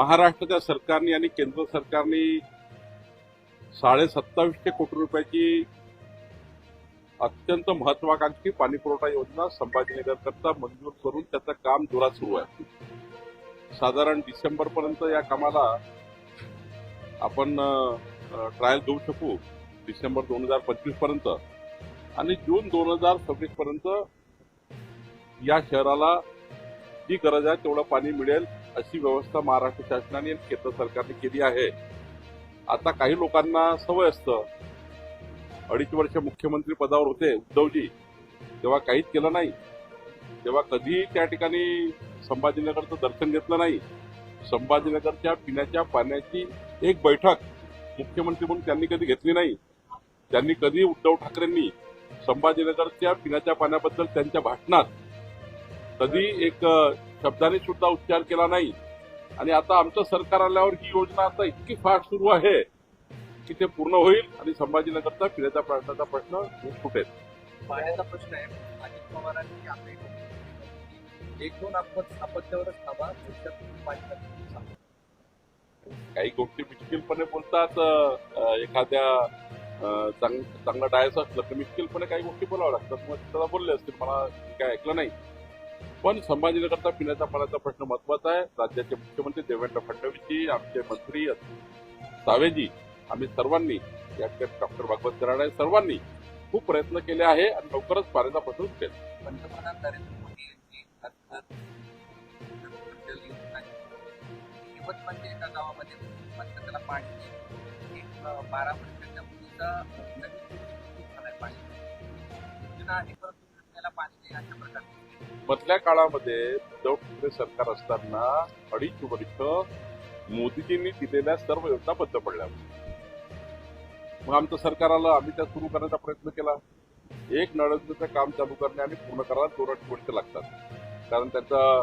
महाराष्ट्राच्या सरकारने आणि केंद्र सरकारने साडे सत्तावीसशे कोटी रुपयाची अत्यंत महत्वाकांक्षी पाणी पुरवठा योजना संभाजीनगर करता मंजूर करून त्याचं काम जोरात सुरू आहे. साधारण डिसेंबर पर्यंत या कामाला आपण ट्रायल घेऊ शकू. डिसेंबर दोन हजार पंचवीसपर्यंत आणि जून दोन हजार सव्वीस पर्यंत या शहराला जी गरज आहे तेवढं पाणी मिळेल. अशी व्यवस्था महाराष्ट्र शासनाने आणि केंद्र सरकारने केली आहे. आता काही लोकांना सवय असतं. अडीच वर्ष मुख्यमंत्री पदावर होते उद्धवजी. तेव्हा काहीच केलं नाही. तेव्हा कधीही त्या ठिकाणी संभाजीनगरचं दर्शन घेतलं नाही. संभाजीनगरच्या पिण्याच्या पाण्याची एक बैठक मुख्यमंत्री म्हणून त्यांनी कधी घेतली नाही. त्यांनी कधी उद्धव ठाकरेंनी संभाजीनगरच्या पिण्याच्या पाण्याबद्दल त्यांच्या भाषणात कधी एक शब्दाने सुद्धा उच्चार केला नाही. आणि आता आमचं सरकार आल्यावर ही योजना आता इतकी फास्ट सुरू आहे की ते पूर्ण होईल आणि संभाजीनगरचा पिण्याच्या पाण्याचा प्रश्न सुटेल पाण्याचा प्रश्न आहे. अजित पवारांनी आपली. एक दोन अपत अपत्यावरच थांबा. काही गोष्टी मिश्किलपणे बोलतात एखाद्या चांगला डायस असलं तर मिश्किलपणे काही गोष्टी बोलाव्या लागतात. मग त्याला बोलले असतील मला काय ऐकलं नाही. पण संभाजीनगरचा पिण्याच्या पाण्याचा प्रश्न महत्त्वाचा आहे. राज्याचे मुख्यमंत्री देवेंद्र फडणवीसजी आमचे मंत्री सावेजी आम्ही सर्वांनी या ठिकाणी डॉक्टर भागवत कराड सर्वांनी खूप प्रयत्न केले आहे आणि लवकरच पाण्याचा प्रश्न सुटेल पंतप्रधान नरेंद्र मोदी यांची अर्थात म्हणजे एका गावामध्ये म्हणतात त्याला पाणी एक बारा वर्षाच्या मुलीचा पाणी योजना आहे. परंतु मधल्या काळामध्ये उद्धव ठाकरे सरकार असताना अडीच वर्ष मोदीजींनी दिलेल्या सर्व योजना बंद पडल्या मग आमचं सरकार आलं आम्ही त्या सुरू करण्याचा प्रयत्न केला. एक नळदचं काम चालू करणे आणि पूर्ण करायला दोन वर्ष लागतात. कारण त्याचं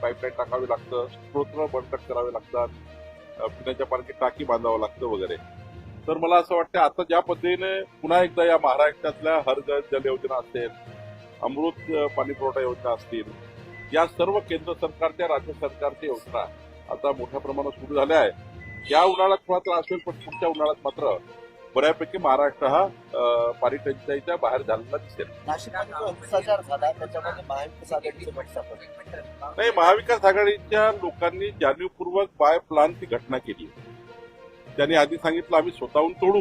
पाईपलाईन टाकावी लागतं स्त्रोत्र बंटक करावे लागतात पिण्याच्या पाण्याची टाकी बांधावं लागतं वगैरे. तर मला असं वाटतं आता ज्या पद्धतीने पुन्हा एकदा या महाराष्ट्रातल्या हर जल योजना असेल अमृत पाणी पुरवठा योजना असतील या सर्व केंद्र सरकारच्या राज्य सरकारच्या योजना आता मोठ्या प्रमाणात सुरू झाल्या आहे या उन्हाळ्यात थोडा त्रास होईल पण पुढच्या उन्हाळ्यात मात्र बऱ्यापैकी महाराष्ट्र हा पाणी टंचाईच्या बाहेर झालेला दिसेल. नाही महाविकास आघाडीच्या लोकांनी जाणीवपूर्वक बाय प्लान ती घटना केली. त्यांनी आधी सांगितलं आम्ही स्वतःहून तोडू.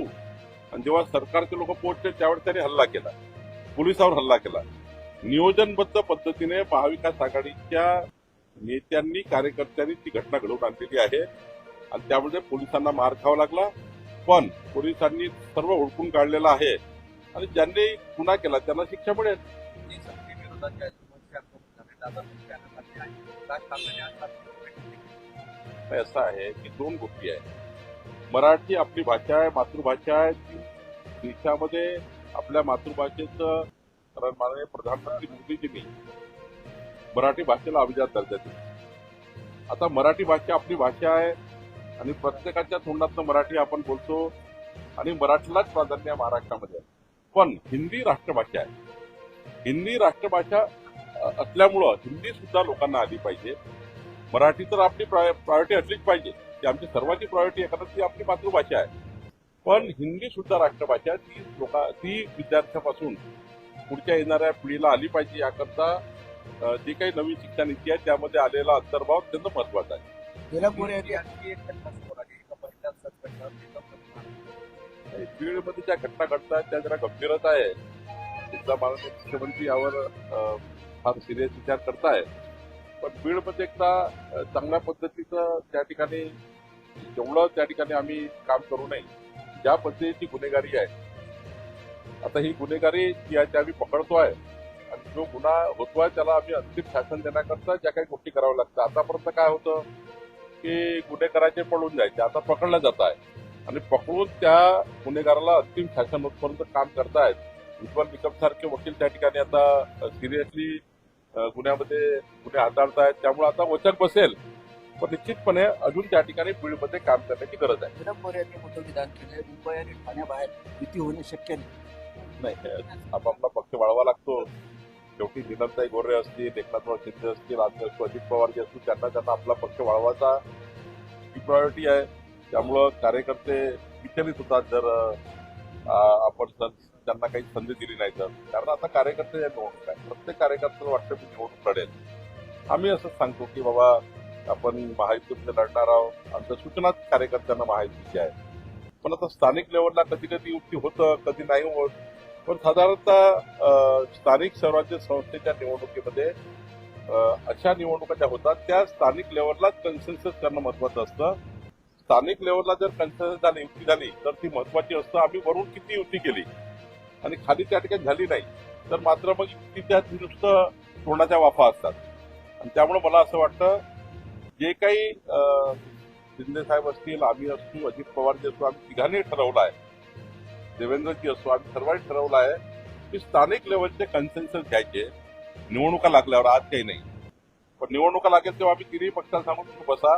आणि जेव्हा सरकारचे लोक पोहोचले त्यावेळेस त्यांनी हल्ला केला. पोलिसावर हल्ला केला. नियोजनबद्ध पद्धतीने महाविकास आघाडीच्या नेत्यांनी कार्यकर्त्यांनी ती घटना घडवून आणलेली आहे. आणि त्यामुळे पोलिसांना मार खावा लागला. पण पोलिसांनी सर्व ओळखून काढलेलं आहे. आणि ज्यांनी गुन्हा केला त्यांना शिक्षा मिळेल. असं आहे की दोन गोष्टी आहेत. मराठी आपली भाषा आहे मातृभाषा आहे. देशामध्ये आपल्या मातृभाषेचं कारण माननीय प्रधानमंत्री मोदीजींनी मराठी भाषेला अभिजात दर्जा दिला. आता मराठी भाषा आपली भाषा आहे आणि प्रत्येकाच्या तोंडातनं मराठी आपण बोलतो आणि मराठीलाच प्राधान्य आहे महाराष्ट्रामध्ये. पण हिंदी राष्ट्रभाषा आहे. हिंदी राष्ट्रभाषा असल्यामुळं हिंदी सुद्धा लोकांना आली पाहिजे. मराठी तर आपली प्रायोरिटी असलीच पाहिजे. ती आमची सर्वांची प्रायोरिटी आहे कारण ती आपली मातृभाषा आहे. पण हिंदी सुद्धा राष्ट्रभाषा आहे. ती लोका ती विद्यार्थ्यापासून पुढच्या येणाऱ्या पिढीला आली पाहिजे याकरता जी काही नवीन शिक्षण नीती आहे त्यामध्ये आलेला अंतर्भाव अत्यंत महत्त्वाचा आहे. ही बीडमध्ये ज्या घटना घडतात त्या जरा गंभीरच आहे. एकदा माननीय मुख्यमंत्री यावर फार सिरियस विचार करताय. पण बीडमध्ये एकदा चांगल्या पद्धतीचं त्या ठिकाणी जेवढं त्या ठिकाणी आम्ही काम करू नये ज्या पद्धतीची गुन्हेगारी आहे आता ही गुन्हेगारी जी आहे ती आम्ही पकडतोय आणि जो गुन्हा होतोय त्याला आम्ही अंतिम शासन देण्याकरता ज्या काही गोष्टी कराव्या लागतात. आतापर्यंत काय होतं की गुन्हेगाराचे पळून जायचे. आता पकडलं जात आहे. आणि पकडून त्या गुन्हेगाराला अंतिम शासन होतपर्यंत काम करतायत. उज्ज्वल निकम सारखे वकील त्या ठिकाणी आता सिरियसली गुन्ह्यामध्ये गुन्हे हाताळतायत. त्यामुळे आता वचक बसेल. पण निश्चितपणे अजून त्या ठिकाणी फील्डमध्ये काम करण्याची गरज आहे. निरव यांनी मोठं विधान केलंय मुंबई आणि ठाण्याबाहेर भीती होणे शक्य नाही. नाही आपापला पक्ष वाढवा लागतो. शेवटी दिनंताई गोरे असतील एकनाथराव शिंदे असतील आम्ही असतो अजित पवार जे असतील त्यांना त्यांना आपला पक्ष वाढवायचा ही प्रायोरिटी आहे. त्यामुळं कार्यकर्ते विचलित होतात जर आपण त्यांना काही संधी दिली नाही तर. कारण आता कार्यकर्ते निवडणूक आहे प्रत्येक कार्यकर्त्याला वाटतं की निवडणूक लढेल. आम्ही असंच सांगतो की बाबा आपण महायुतीमध्ये लढणार आहोत. आमच्या सूचनाच कार्यकर्त्यांना महायुतीची आहे. पण आता स्थानिक लेवलला कधी कधी युक्ती होतं कधी नाही होत. पण साधारणतः स्थानिक स्वराज्य संस्थेच्या निवडणुकीमध्ये अशा निवडणुका ज्या होतात त्या स्थानिक लेवललाच कन्सेन्सस करणं महत्वाचं असतं. स्थानिक लेवलला जर कन्सेन्सस झाली युती झाली तर ती महत्वाची असतं. आम्ही वरून किती युती केली? आणि खाली त्या ठिकाणी झाली नाही तर मात्र मग युतीच्या नुसतं तोंडाच्या वाफा असतात. आणि त्यामुळे मला असं वाटतं जे काही अं, शिंदे साहेब असतील आम्ही असू अजित पवार जे असू आम्ही तिघांनी ठरवलं आहे. देवेंद्रजी असो आम्ही सर्वांनी ठरवलं आहे की स्थानिक लेवलचे कन्सेन्सस घ्यायचे. निवडणुका लागल्यावर आज काही नाही. पण निवडणुका लागेल तेव्हा आम्ही तिन्ही पक्षाला सांगू तुम्ही बसा.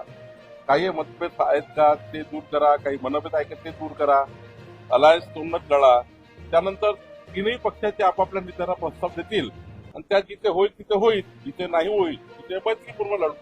काही मतभेद आहेत का ते दूर करा काही मनभेद आहेत का ते दूर करा. अलायन्स तोंडच लढा. त्यानंतर तिन्ही पक्षाचे आपापल्या नेत्यांना प्रस्ताव देतील. आणि त्या जिथे होईल तिथे होईल जिथे नाही होईल तिथे मैत्रीपूर्ण लढू